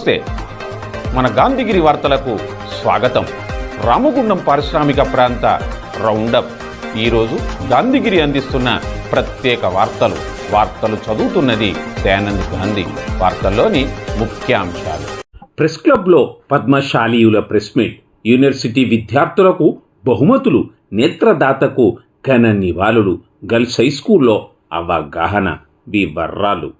నమస్తే. మన గాంధీగిరి వార్తలకు స్వాగతం. రామగుండం పారిశ్రామిక ప్రాంత రౌండప్. ఈరోజు గాంధీగిరి అందిస్తున్న ప్రత్యేక వార్తలు. వార్తలు చదువుతున్నది దయానంద్ గాంధీ. వార్తల్లోని ముఖ్యాంశాలు. ప్రెస్ క్లబ్లో పద్మశాలీయుల ప్రెస్ మీట్. యూనివర్సిటీ విద్యార్థులకు బహుమతులు నేత్రదాతకు ఘన నివాళులు. గర్ల్స్ హై స్కూల్లో అవగాహన వివర్రాలు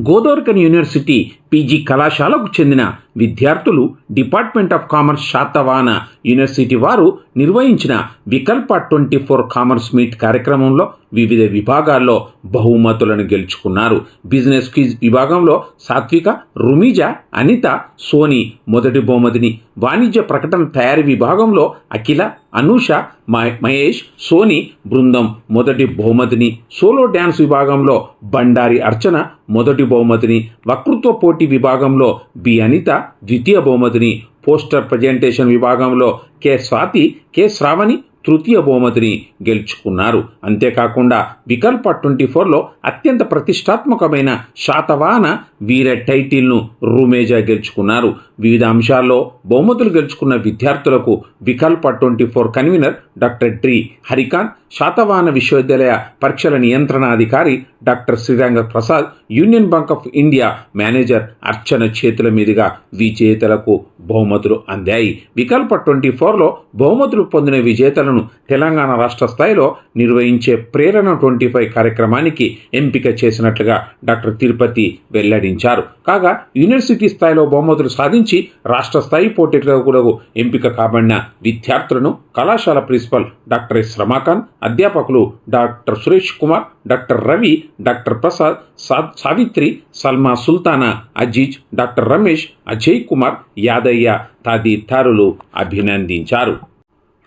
Godavarikhani university PG కళాశాలకు చెందిన విద్యార్థులు department of commerce Satavahana university వారు నిర్వహించిన Vikalpa twenty four commerce meet కార్యక్రమంలో వివిధ విభాగాల్లో బహుమతులను గెలుచుకున్నారు. బిజినెస్ క్విజ్ విభాగంలో సాత్విక రుమిజా అనిత సోని మొదటి బహుమతిని వాణిజ్య ప్రకటన తయారీ విభాగంలో అఖిల అనూష మహేష్ సోని బృందం మొదటి బహుమతిని సోలో డ్యాన్స్ విభాగంలో బండారి అర్చన మొదటి బహుమతిని వక్తృత్వ పోటీ విభాగంలో బి అనిత ద్వితీయ బహుమతిని. పోస్టర్ ప్రజెంటేషన్ విభాగంలో కె స్వాతి కె శ్రావణి తృతీయ బహుమతిని గెలుచుకున్నారు. అంతేకాకుండా వికల్ప ట్వంటీ ఫోర్లో అత్యంత ప్రతిష్టాత్మకమైన శాతవాహన వీర టైటిల్ను రూమేజా గెలుచుకున్నారు. వివిధ అంశాల్లో బహుమతులు గెలుచుకున్న విద్యార్థులకు Vikalpa twenty four convener doctor డ్రి Harikanth Satavahana విశ్వవిద్యాలయ పరీక్షల నియంత్రణాధికారి doctor Sriranga Prasad Union Bank of India manager Archana చేతుల మీదుగా విజేతలకు బహుమతులు అందాయి. వికల్ప ట్వంటీ ఫోర్లో బహుమతులు పొందిన విజేతలను తెలంగాణ రాష్ట్ర స్థాయిలో నిర్వహించే ప్రేరణ ట్వంటీ ఫైవ్ కార్యక్రమానికి ఎంపిక చేసినట్లుగా డాక్టర్ తిరుపతి వెల్లడించారు. కాగా యూనివర్సిటీ స్థాయిలో బహుమతులు సాధించి రాష్ట్ర స్థాయి పోటీలకు ఎంపిక కాబడిన విద్యార్థులను కళాశాల ప్రిన్సిపల్ డాక్టర్ ఎస్ రమాకాంత్ అధ్యాపకులు doctor Suresh Kumar doctor Ravi doctor Prasad సా- సావిత్రి సల్మా సుల్తానా అజీజ్ డాక్టర్ రమేష్ అజయ్ కుమార్ యాదయ్య తదితరులు అభినందించారు.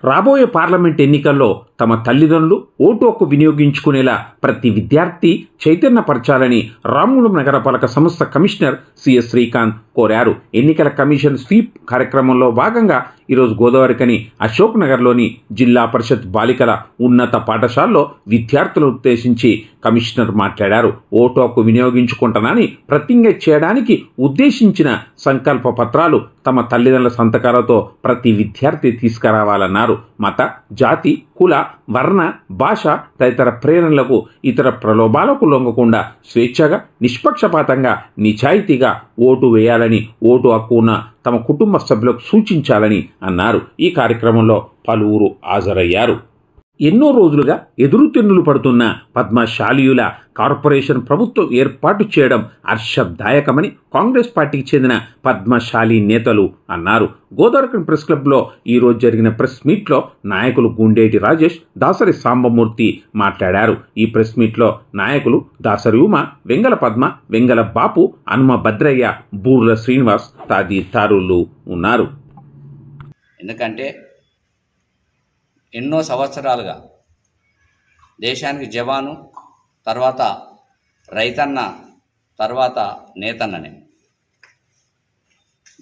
రాబోయే పార్లమెంట్ ఎన్నికల్లో తమ తల్లిదండ్రులు ఓటు హక్కు వినియోగించుకునేలా ప్రతి విద్యార్థి చైతన్యపరచాలని రామగుండం నగరపాలక సంస్థ కమిషనర్ సిఎస్ శ్రీకాంత్ కోరారు. ఎన్నికల కమిషన్ స్వీప్ కార్యక్రమంలో భాగంగా ఈరోజు గోదావరికని అశోక్ నగర్లోని జిల్లా పరిషత్ బాలికల ఉన్నత పాఠశాలలో విద్యార్థులను ఉద్దేశించి కమిషనర్ మాట్లాడారు. ఓటు హక్కు వినియోగించుకుంటానని ప్రతిజ్ఞ చేయడానికి ఉద్దేశించిన సంకల్ప పత్రాలు తమ తల్లిదండ్రుల సంతకాలతో ప్రతి విద్యార్థి తీసుకురావాలన్నారు. మత జాతి కుల వర్ణ భాష తదితర ప్రేరణలకు ఇతర ప్రలోభాలకు లొంగకుండా స్వేచ్ఛగా నిష్పక్షపాతంగా నిజాయితీగా ఓటు వేయాలని ఓటు హక్కు ఉన్న తమ కుటుంబ సభ్యులకు సూచించాలని అన్నారు. ఈ కార్యక్రమంలో పలువురు హాజరయ్యారు. ఎన్నో రోజులుగా ఎదురుతెన్నులు పడుతున్న పద్మశాలియుల కార్పొరేషన్ ప్రభుత్వం ఏర్పాటు చేయడం హర్షదాయకమని కాంగ్రెస్ పార్టీకి చెందిన పద్మశాలి నేతలు అన్నారు. గోదావరికన్ ప్రెస్ క్లబ్లో ఈరోజు జరిగిన ప్రెస్ మీట్లో నాయకులు గుండేటి రాజేష్ దాసరి సాంబమూర్తి మాట్లాడారు. ఈ ప్రెస్ మీట్లో నాయకులు దాసరి ఉమ వెంగల పద్మ వెంగల బాపు హనుమ భద్రయ్య బూర్ల శ్రీనివాస్ తదితరులు ఉన్నారు. ఎందుకంటే ఎన్నో సంవత్సరాలుగా దేశానికి జవాను తర్వాత రైతన్న తర్వాత నేతన్ననే.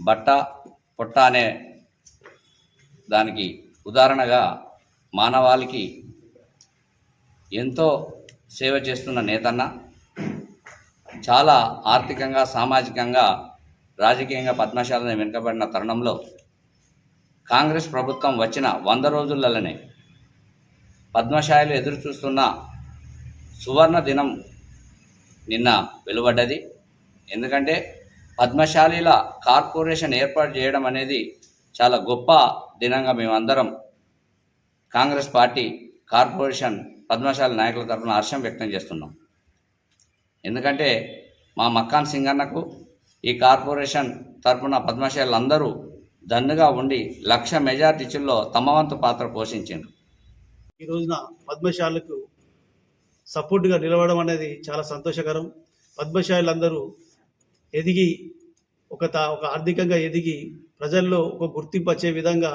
బట్ట పొట్ట అనే దానికి ఉదాహరణగా మానవాళికి ఎంతో సేవ చేస్తున్న నేతన్న చాలా ఆర్థికంగా సామాజికంగా రాజకీయంగా పద్మశాలని వెనుకబడిన తరుణంలో కాంగ్రెస్ ప్రభుత్వం వచ్చిన వంద రోజులలోనే పద్మశాయిలు ఎదురు చూస్తున్న సువర్ణ దినం నిన్న వెలువడ్డది. ఎందుకంటే పద్మశాలీల కార్పొరేషన్ ఏర్పాటు చేయడం అనేది చాలా గొప్ప దినంగా మేమందరం కాంగ్రెస్ పార్టీ కార్పొరేషన్ పద్మశాలి నాయకుల తరఫున హర్షం వ్యక్తం చేస్తున్నాం. ఎందుకంటే మా మక్కాన్ సింగన్నకు ఈ కార్పొరేషన్ తరఫున పద్మశాలీలు అందరూ దన్నుగా ఉండి లక్ష మెజార్టీచుల్లో తమ వంతు పాత్ర పోషించారు ఈ రోజున పద్మశాలకు సపోర్ట్గా నిలవడం అనేది చాలా సంతోషకరం. పద్మశాలులందరూ ఎదిగి ఒక తా ఒక ఆర్థికంగా ఎదిగి ప్రజల్లో ఒక గుర్తింపు వచ్చే విధంగా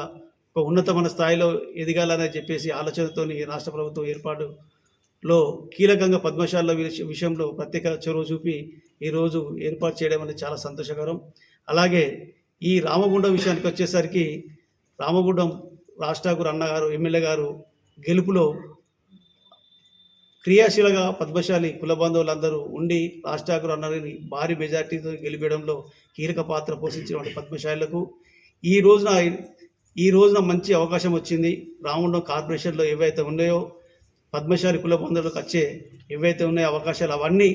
ఒక ఉన్నతమైన స్థాయిలో ఎదగాలని చెప్పేసి ఆలోచనతోని రాష్ట్ర ప్రభుత్వం ఏర్పాటులో కీలకంగా పద్మశాల విషయంలో ప్రత్యేక చొరవ చూపి ఈరోజు ఏర్పాటు చేయడం అనేది చాలా సంతోషకరం. అలాగే ఈ రామగుండం విషయానికి వచ్చేసరికి రామగుండం రాష్ట్రాకురు అన్నగారు ఎమ్మెల్యే గారు గెలుపులో క్రియాశీలగా పద్మశాలి కుల బాంధవులందరూ ఉండి రాష్ట్రాకురు అన్నారిని భారీ మెజార్టీతో గెలిపడంలో కీలక పాత్ర పోషించినటువంటి పద్మశాలులకు ఈ రోజున ఈ రోజున మంచి అవకాశం వచ్చింది. రాముండం కార్పొరేషన్లో ఏవైతే ఉన్నాయో పద్మశాలి కుల బంధువులకు వచ్చే ఏవైతే ఉన్నాయో అవకాశాలు అవన్నీ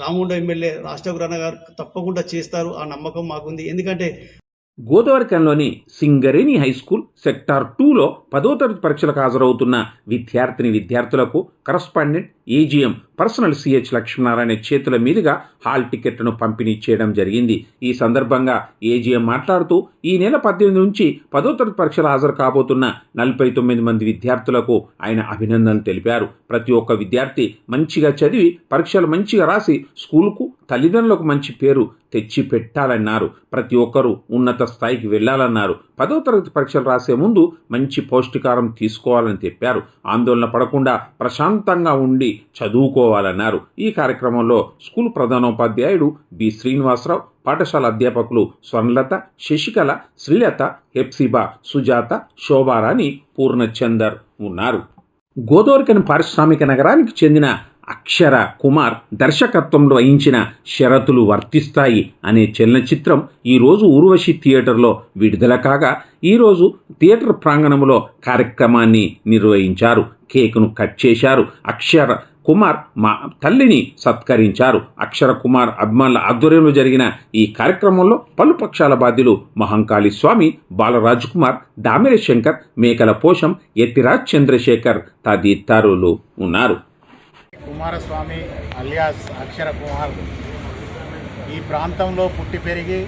రాముండ ఎమ్మెల్యే రాష్ట్రాకురు అన్న గారు తప్పకుండా చేస్తారు. ఆ నమ్మకం మాకుంది. ఎందుకంటే గోదావరికంలోని సింగరేణి హై స్కూల్ సెక్టార్ టూలో పదో తరగతి పరీక్షలకు హాజరవుతున్న విద్యార్థిని విద్యార్థులకు correspondent AGM personal CH Lakshminarayana చేతుల మీదుగా హాల్ టికెట్లను పంపిణీ చేయడం జరిగింది. ఈ సందర్భంగా ఏజీఎం మాట్లాడుతూ ఈ నెల పద్దెనిమిది నుంచి పదో తరగతి పరీక్షలు హాజరు కాబోతున్న నలభై తొమ్మిది మంది విద్యార్థులకు ఆయన అభినందనలు తెలిపారు. ప్రతి ఒక్క విద్యార్థి మంచిగా చదివి పరీక్షలు మంచిగా రాసి స్కూల్కు తల్లిదండ్రులకు మంచి పేరు తెచ్చి పెట్టాలన్నారు. ప్రతి ఒక్కరూ ఉన్నత స్థాయికి వెళ్ళాలన్నారు. పదో తరగతి పరీక్షలు రాసే ముందు మంచి పౌష్టికారం తీసుకోవాలని చెప్పారు. ఆందోళన పడకుండా ప్రశాంతంగా ఉండి చదువుకో చదువుకోవాలన్నారు ఈ కార్యక్రమంలో స్కూల్ ప్రధానోపాధ్యాయుడు బి. శ్రీనివాసరావు పాఠశాల అధ్యాపకులు స్వర్ణలత శశికళ శ్రీలత హెప్సిబా సుజాత శోభారాణి పూర్ణచందర్ ఉన్నారు. గోదావరికని పారిశ్రామిక నగరానికి చెందిన అక్షర కుమార్ దర్శకత్వంలో వహించిన షరతులు వర్తిస్తాయి అనే చలనచిత్రం ఈరోజు ఊర్వశి థియేటర్లో విడుదల కాగా ఈరోజు థియేటర్ ప్రాంగణంలో కార్యక్రమాన్ని నిర్వహించారు. కేకును కట్ చేశారు. అక్షర కుమార్ మా తల్లిని సత్కరించారు. అక్షర కుమార్ అభిమానుల ఆధ్వర్యంలో జరిగిన ఈ కార్యక్రమంలో పలు పక్షాల బాధ్యులు మహంకాళి స్వామి బాలరాజ్ కుమార్ దామిర శంకర్ మేకల పోషం ఎత్తిరాజ్ చంద్రశేఖర్ తదితరులు ఉన్నారు. కుమారస్వామి అలియాస్ అక్షర కుమార్ ఈ ప్రాంతంలో పుట్టి పెరిగి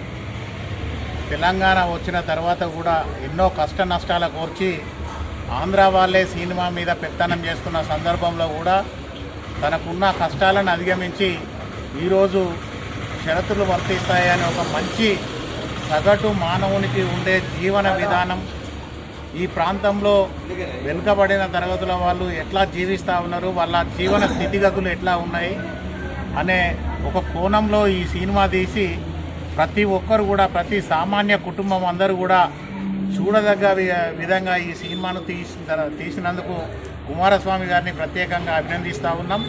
తెలంగాణ వచ్చిన తర్వాత కూడా ఎన్నో కష్ట నష్టాల కోర్చి ఆంధ్ర వాళ్ళే సినిమా మీద పెత్తనం చేస్తున్న సందర్భంలో కూడా తనకున్న కష్టాలను అధిగమించి ఈరోజు షరతులు వర్తిస్తాయని ఒక మంచి సగటు మానవునికి ఉండే జీవన విధానం ఈ ప్రాంతంలో వెనుకబడిన తరగతుల వాళ్ళు ఎట్లా జీవిస్తూ ఉన్నారు వాళ్ళ జీవన స్థితిగతులు ఎట్లా ఉన్నాయి అనే ఒక కోణంలో ఈ సినిమా తీసి ప్రతి ఒక్కరు కూడా ప్రతి సామాన్య కుటుంబం అందరూ కూడా చూడదగ్గ వి- విధంగా ఈ సినిమాను తీసిన తీసినందుకు కుమారస్వామి గారిని ప్రత్యేకంగా అభినందిస్తూ ఉన్నాం.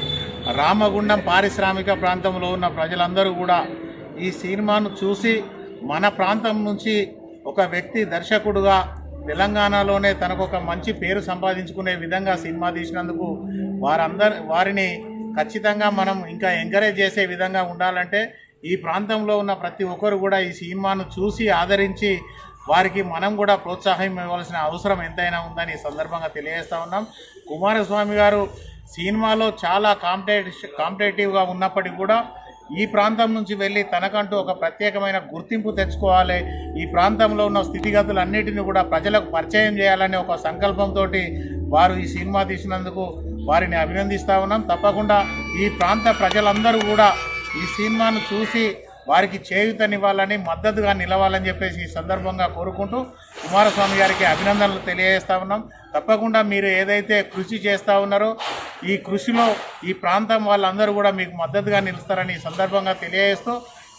రామగుండం పారిశ్రామిక ప్రాంతంలో ఉన్న ప్రజలందరూ కూడా ఈ సినిమాను చూసి మన ప్రాంతం నుంచి ఒక వ్యక్తి దర్శకుడుగా తెలంగాణలోనే తనకు ఒక మంచి పేరు సంపాదించుకునే విధంగా సినిమా తీసినందుకు వారందరి వారిని ఖచ్చితంగా మనం ఇంకా ఎంకరేజ్ చేసే విధంగా ఉండాలంటే ఈ ప్రాంతంలో ఉన్న ప్రతి ఒక్కరు కూడా ఈ సినిమాను చూసి ఆదరించి వారికి మనం కూడా ప్రోత్సాహం ఇవ్వాల్సిన అవసరం ఎంతైనా ఉందని ఈ సందర్భంగా తెలియజేస్తూ ఉన్నాం. కుమారస్వామి గారు సినిమాలో చాలా కాంపిటేటివ్ కాంపిటేటివ్గా ఉన్నప్పటికీ కూడా ఈ ప్రాంతం నుంచి వెళ్ళి తనకంటూ ఒక ప్రత్యేకమైన గుర్తింపు తెచ్చుకోవాలి. ఈ ప్రాంతంలో ఉన్న స్థితిగతులు అన్నిటిని కూడా ప్రజలకు పరిచయం చేయాలనే ఒక సంకల్పంతో వారు ఈ సినిమా తీసినందుకు వారిని అభినందిస్తూ ఉన్నాం. తప్పకుండా ఈ ప్రాంత ప్రజలందరూ కూడా ఈ సినిమాను చూసి వారికి చేయూతనివ్వాలని మద్దతుగా నిలవాలని చెప్పేసి ఈ సందర్భంగా కోరుకుంటూ కుమారస్వామి గారికి అభినందనలు తెలియజేస్తా ఉన్నాం. తప్పకుండా మీరు ఏదైతే కృషి చేస్తూ ఉన్నారో ఈ కృషిలో ఈ ప్రాంతం వాళ్ళందరూ కూడా మీకు మద్దతుగా నిలుస్తారని ఈ సందర్భంగా తెలియజేస్తూ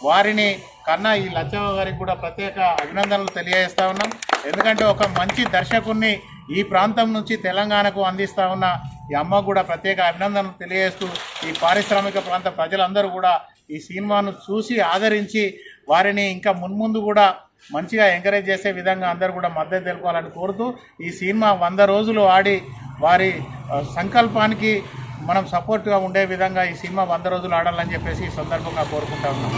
వారిని కన్నా ఈ లచ్చవ్వ గారికి కూడా ప్రత్యేక అభినందనలు తెలియజేస్తా ఉన్నాం. ఎందుకంటే ఒక మంచి దర్శకుణ్ణి ఈ ప్రాంతం నుంచి తెలంగాణకు అందిస్తా ఉన్న ఈ అమ్మకు కూడా ప్రత్యేక అభినందనలు తెలియజేస్తూ ఈ పారిశ్రామిక ప్రాంత ప్రజలందరూ కూడా ఈ సినిమాను చూసి ఆదరించి వారిని ఇంకా మున్ముందు కూడా మంచిగా ఎంకరేజ్ చేసే విధంగా అందరూ కూడా మద్దతు తెలుపాలని కోరుతూ ఈ సినిమా వంద రోజులు ఆడి వారి సంకల్పానికి మనం సపోర్ట్గా ఉండే విధంగా ఈ సినిమా వంద రోజులు ఆడాలని చెప్పేసి ఈ సందర్భంగా కోరుకుంటా ఉన్నాం.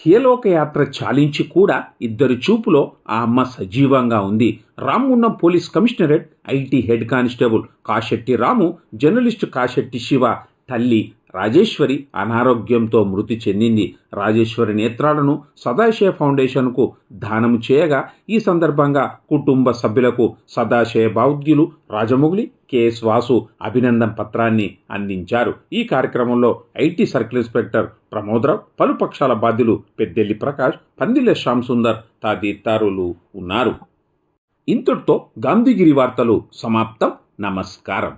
హేలోక యాత్ర చాలించి కూడా ఇద్దరి చూపులో ఆ అమ్మ సజీవంగా ఉంది. రామున్న police commissionerate IT head constable Kasetti Ramu journalist Kasetti Siva తల్లి రాజేశ్వరి అనారోగ్యంతో మృతి చెందింది. రాజేశ్వరి నేత్రాలను సదాశయ ఫౌండేషన్కు దానం చేయగా ఈ సందర్భంగా కుటుంబ సభ్యులకు సదాశయ బౌద్ధ్యులు రాజమౌళి కెఎస్ వాసు అభినందన పత్రాన్ని అందించారు. ఈ కార్యక్రమంలో ఐటీ సర్కిల్ ఇన్స్పెక్టర్ ప్రమోదరావు పలు పక్షాల బాధ్యులు పెద్దెల్లి ప్రకాష్ పందిల శ్యామ్ సుందర్ తదితరులు ఉన్నారు. ఇంతటితో గాంధీగిరి వార్తలు సమాప్తం. నమస్కారం.